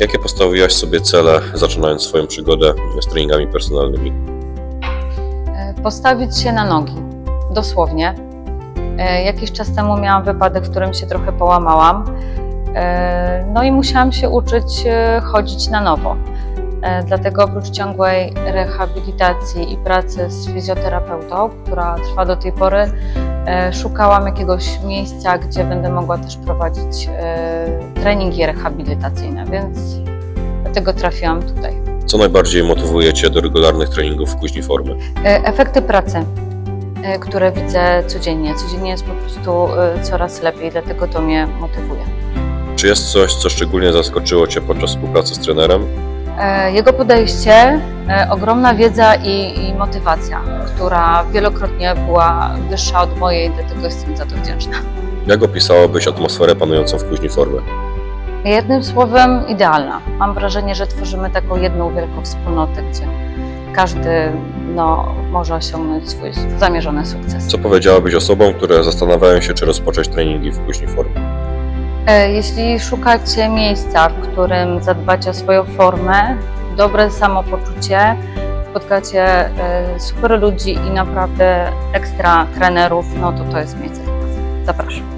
Jakie postawiłaś sobie cele, zaczynając swoją przygodę z treningami personalnymi? E, Postawić się na nogi, dosłownie. E, Jakiś czas temu miałam wypadek, w którym się trochę połamałam. E, No i musiałam się uczyć chodzić na nowo. Dlatego oprócz ciągłej rehabilitacji i pracy z fizjoterapeutą, która trwa do tej pory, szukałam jakiegoś miejsca, gdzie będę mogła też prowadzić e, treningi rehabilitacyjne, więc dlatego trafiłam tutaj. Co najbardziej motywuje Cię do regularnych treningów w kuźni formy? E, Efekty pracy, e, które widzę codziennie. Codziennie jest po prostu e, coraz lepiej, dlatego to mnie motywuje. Czy jest coś, co szczególnie zaskoczyło Cię podczas współpracy z trenerem? E, Jego podejście, e, ogromna wiedza i, i motywacja, która wielokrotnie była wyższa od mojej, dlatego jestem za to wdzięczna. Jak opisałabyś atmosferę panującą w kuźni formy? Jednym słowem, idealna. Mam wrażenie, że tworzymy taką jedną wielką wspólnotę, gdzie każdy no, może osiągnąć swój zamierzony sukces. Co powiedziałabyś osobom, które zastanawiają się, czy rozpocząć treningi w kuźni formy? E, Jeśli szukacie miejsca, w którym zadbacie o swoją formę, dobre samopoczucie, spotkacie e, super ludzi i naprawdę ekstra trenerów, no to to jest miejsce. Zapraszam.